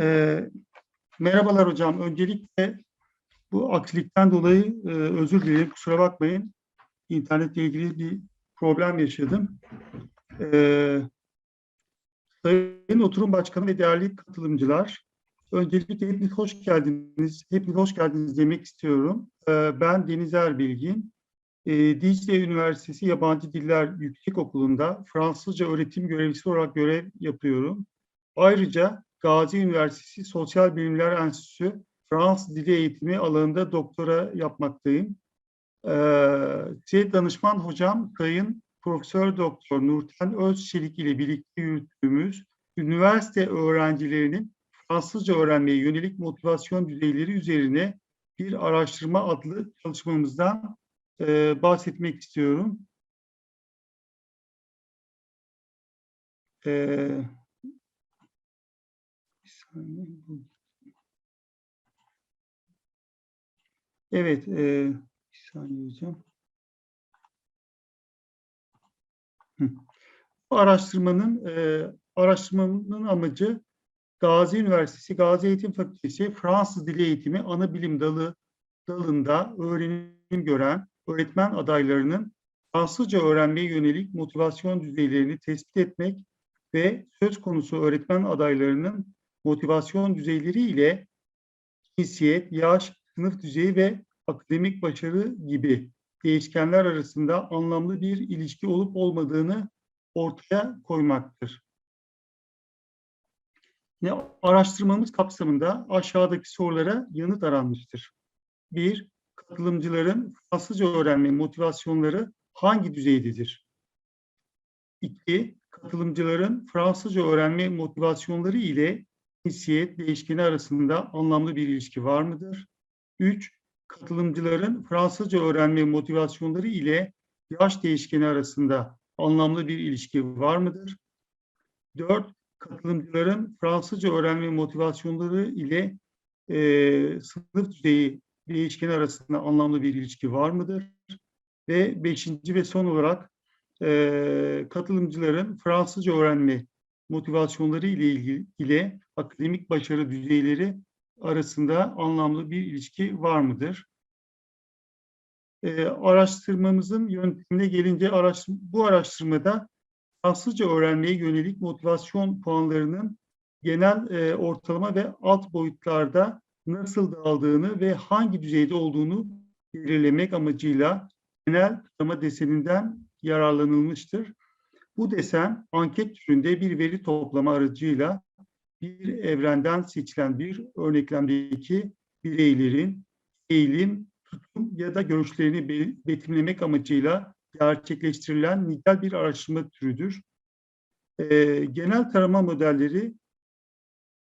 Ee, merhabalar hocam. Öncelikle bu aksilikten dolayı e, özür dilerim. Kusura bakmayın. İnternetle ilgili bir problem yaşadım. Ee, Sayın Oturum Başkanı ve değerli katılımcılar, öncelikle hepiniz hoş geldiniz. Hepiniz hoş geldiniz demek istiyorum. Ee, ben Deniz Erbilgin. Ee, Dicle Üniversitesi Yabancı Diller Yüksekokulu'nda Fransızca öğretim görevlisi olarak görev yapıyorum. Ayrıca Gazi Üniversitesi Sosyal Bilimler Enstitüsü Fransız Dili Eğitimi alanında doktora yapmaktayım. Ee, danışman hocam Sayın Profesör Doktor Nurten Özçelik ile birlikte yürüttüğümüz üniversite öğrencilerinin Fransızca öğrenmeye yönelik motivasyon düzeyleri üzerine bir araştırma adlı çalışmamızdan e, bahsetmek istiyorum. Ee. Evet, e, bir saniye hocam. Bu araştırmanın e, araştırmanın amacı Gazi Üniversitesi Gazi Eğitim Fakültesi Fransız Dili Eğitimi ana bilim dalı dalında öğrenim gören öğretmen adaylarının Fransızca öğrenmeye yönelik motivasyon düzeylerini tespit etmek ve söz konusu öğretmen adaylarının motivasyon düzeyleri ile cinsiyet, yaş, sınıf düzeyi ve akademik başarı gibi değişkenler arasında anlamlı bir ilişki olup olmadığını ortaya koymaktır. Ne araştırmamız kapsamında aşağıdaki sorulara yanıt aranmıştır. 1. Katılımcıların Fransızca öğrenme motivasyonları hangi düzeydedir? 2. Katılımcıların Fransızca öğrenme motivasyonları ile cinsiyet değişkeni arasında anlamlı bir ilişki var mıdır? 3. Katılımcıların Fransızca öğrenme motivasyonları ile yaş değişkeni arasında anlamlı bir ilişki var mıdır? 4. Katılımcıların Fransızca öğrenme motivasyonları ile e, sınıf düzeyi değişkeni arasında anlamlı bir ilişki var mıdır? Ve beşinci ve son olarak e, katılımcıların Fransızca öğrenme motivasyonları ile ilgili ile akademik başarı düzeyleri arasında anlamlı bir ilişki var mıdır? E, araştırmamızın yöntemine gelince araştır bu araştırmada Fransızca öğrenmeye yönelik motivasyon puanlarının genel e, ortalama ve alt boyutlarda nasıl dağıldığını ve hangi düzeyde olduğunu belirlemek amacıyla genel tarama deseninden yararlanılmıştır. Bu desen anket türünde bir veri toplama aracıyla bir evrenden seçilen bir örneklemdeki bireylerin eğilim, tutum ya da görüşlerini betimlemek amacıyla gerçekleştirilen nitel bir araştırma türüdür. Ee, genel tarama modelleri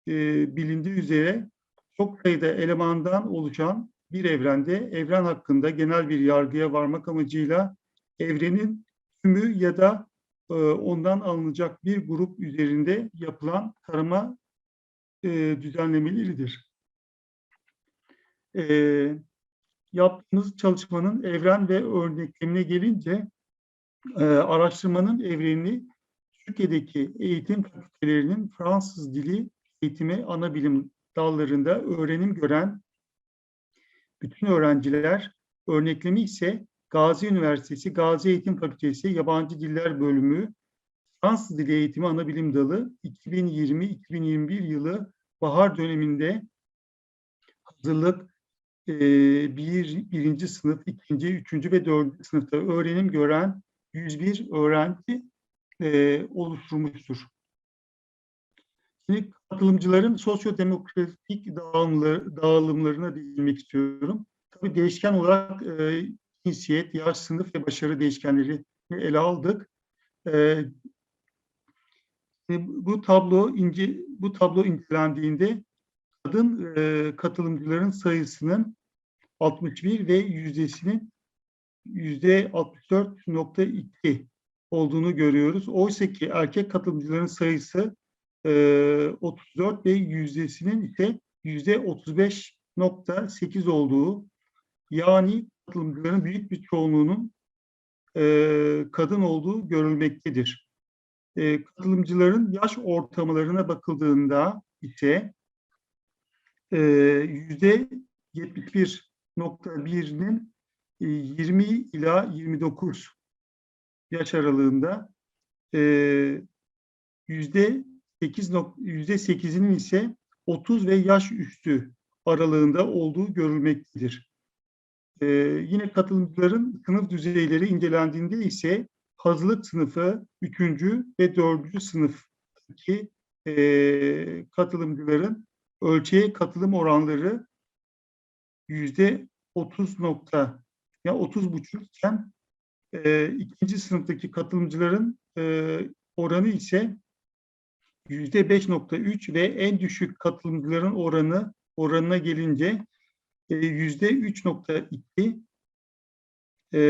e, bilindiği üzere çok sayıda elemandan oluşan bir evrende evren hakkında genel bir yargıya varmak amacıyla evrenin tümü ya da e, ondan alınacak bir grup üzerinde yapılan tarama e, düzenlemeleridir. E, yaptığımız çalışmanın evren ve örneklemine gelince e, araştırmanın evrenini Türkiye'deki eğitim fakültelerinin Fransız dili eğitimi ana bilim dallarında öğrenim gören bütün öğrenciler örneklemi ise Gazi Üniversitesi Gazi Eğitim Fakültesi Yabancı Diller Bölümü Fransız Dili Eğitimi Anabilim Dalı 2020-2021 yılı bahar döneminde hazırlık e, bir, birinci sınıf, ikinci, üçüncü ve dördüncü sınıfta öğrenim gören 101 öğrenci e, oluşturmuştur. Şimdi katılımcıların sosyodemografik dağılımları, dağılımlarına değinmek istiyorum. Tabii değişken olarak e, cinsiyet, yaş, sınıf ve başarı değişkenleri ele aldık. E, bu tablo ince bu tablo incelendiğinde kadın e, katılımcıların sayısının 61 ve yüzdesinin yüzde 64.2 olduğunu görüyoruz. Oysa ki erkek katılımcıların sayısı e, 34 ve yüzdesinin ise yüzde 35.8 olduğu yani katılımcıların büyük bir çoğunluğunun e, kadın olduğu görülmektedir. E, katılımcıların yaş ortamlarına bakıldığında ise e, yüzde 71.1'inin e, 20 ila 29 yaş aralığında e, yüzde 8 yüzde 8'inin ise 30 ve yaş üstü aralığında olduğu görülmektedir. Ee, yine katılımcıların sınıf düzeyleri incelendiğinde ise hazırlık sınıfı 3. ve 4. sınıftaki e, katılımcıların ölçeğe katılım oranları yüzde 30 nokta ya 30 buçuk iken e, ikinci sınıftaki katılımcıların e, oranı ise yüzde 5.3 ve en düşük katılımcıların oranı oranına gelince e, yüzde 3.2 e,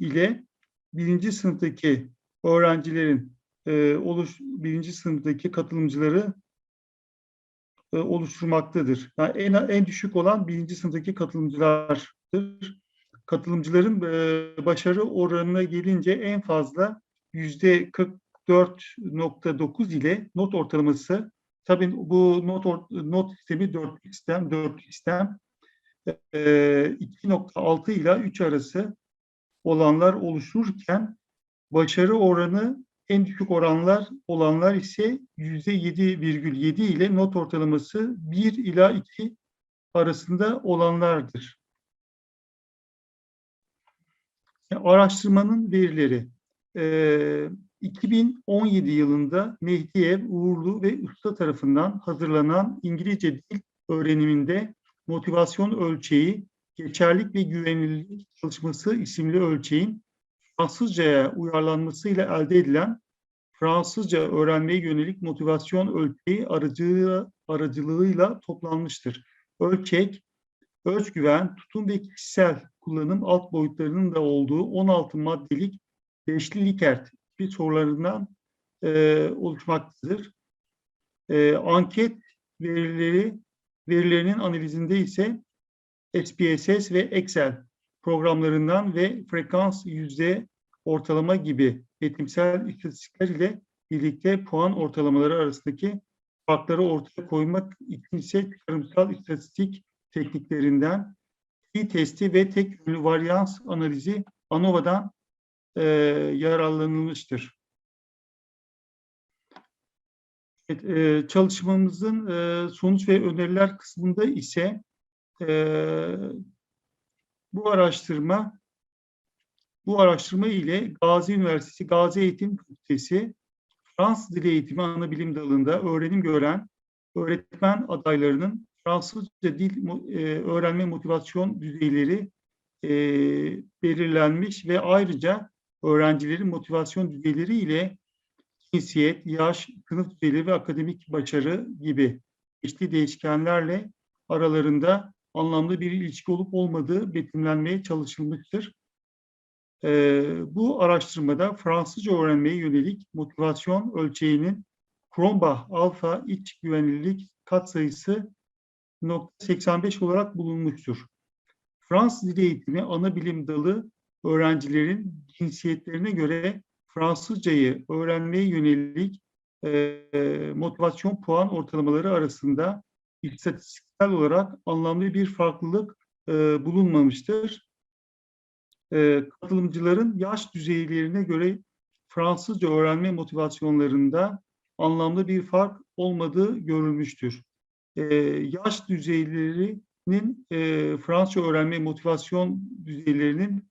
ile birinci sınıftaki öğrencilerin e, oluş birinci sınıftaki katılımcıları e, oluşturmaktadır. Yani en en düşük olan birinci sınıftaki katılımcılardır. Katılımcıların başarı oranına gelince en fazla yüzde 44.9 ile not ortalaması tabii bu not not sistemi 4 sistem 4 sistem 2.6 ile 3 arası olanlar oluşurken başarı oranı en düşük oranlar olanlar ise %7,7 ile not ortalaması 1 ila 2 arasında olanlardır. Araştırmanın verileri. Ee, 2017 yılında Mehdiyev, Uğurlu ve Usta tarafından hazırlanan İngilizce dil öğreniminde motivasyon ölçeği, geçerlik ve güvenilirlik çalışması isimli ölçeğin Fransızcaya uyarlanmasıyla elde edilen Fransızca öğrenmeye yönelik motivasyon ölçeği aracılığı, aracılığıyla toplanmıştır. Ölçek, özgüven, tutum ve kişisel kullanım alt boyutlarının da olduğu 16 maddelik beşli Likert bir sorularından e, oluşmaktadır. E, anket verileri verilerinin analizinde ise SPSS ve Excel programlarından ve frekans yüzde ortalama gibi eğitimsel istatistikler ile birlikte puan ortalamaları arasındaki farkları ortaya koymak için ise çıkarımsal istatistik tekniklerinden t-testi ve tek yönlü varyans analizi ANOVA'dan e, yararlanılmıştır. Evet, e, çalışmamızın e, sonuç ve öneriler kısmında ise e, bu araştırma bu araştırma ile Gazi Üniversitesi Gazi Eğitim Fakültesi Fransız Dili Eğitimi Anabilim Dalı'nda öğrenim gören öğretmen adaylarının Fransızca dil öğrenme motivasyon düzeyleri belirlenmiş ve ayrıca öğrencilerin motivasyon düzeyleri ile cinsiyet, yaş, sınıf düzeyleri ve akademik başarı gibi çeşitli değişkenlerle aralarında anlamlı bir ilişki olup olmadığı betimlenmeye çalışılmıştır. Ee, bu araştırmada Fransızca öğrenmeye yönelik motivasyon ölçeğinin Cronbach alfa iç güvenilirlik katsayısı 85 olarak bulunmuştur. Fransız dili eğitimi ana bilim dalı öğrencilerin cinsiyetlerine göre Fransızcayı öğrenmeye yönelik e, motivasyon puan ortalamaları arasında istatistiksel olarak anlamlı bir farklılık e, bulunmamıştır. E, katılımcıların yaş düzeylerine göre Fransızca öğrenme motivasyonlarında anlamlı bir fark olmadığı görülmüştür. E, yaş düzeylerinin e, Fransızca öğrenme motivasyon düzeylerinin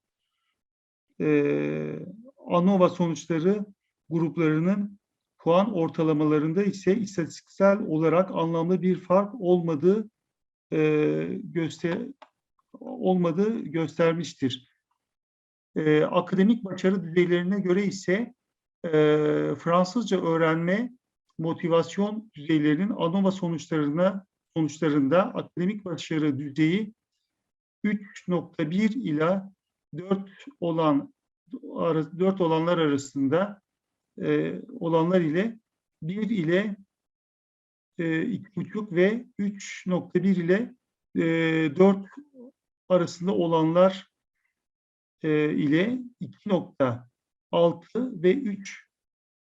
e, ANOVA sonuçları gruplarının puan ortalamalarında ise istatistiksel olarak anlamlı bir fark olmadığı e, göster olmadığı göstermiştir. E, akademik başarı düzeylerine göre ise e, Fransızca öğrenme motivasyon düzeylerinin ANOVA sonuçlarına sonuçlarında akademik başarı düzeyi 3.1 ila 4 olan 4 olanlar arasında e, olanlar ile 1 ile e, 2,5 ve 3.1 ile e, 4 arasında olanlar e, ile 2.6 ve 3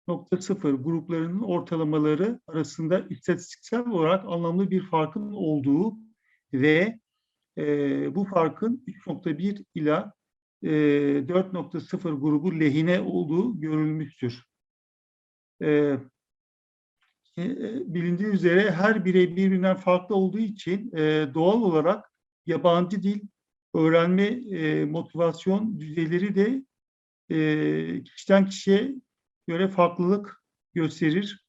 4.0 gruplarının ortalamaları arasında istatistiksel olarak anlamlı bir farkın olduğu ve e, bu farkın 3.1 ila e, 4.0 grubu lehine olduğu görülmüştür. E, e, bilindiği üzere her birey birbirinden farklı olduğu için e, doğal olarak yabancı dil öğrenme e, motivasyon düzeyleri de e, kişiden kişiye göre farklılık gösterir.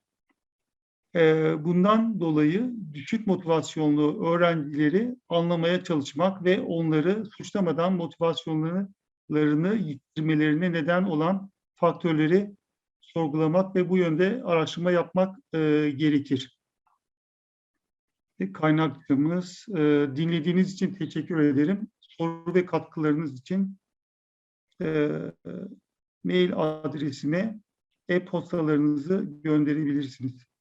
E, bundan dolayı düşük motivasyonlu öğrencileri anlamaya çalışmak ve onları suçlamadan motivasyonlarını yitirmelerine neden olan faktörleri sorgulamak ve bu yönde araştırma yapmak e, gerekir. Ve Kaynakçımız, e, dinlediğiniz için teşekkür ederim. Soru ve katkılarınız için e, mail adresine e-postalarınızı gönderebilirsiniz.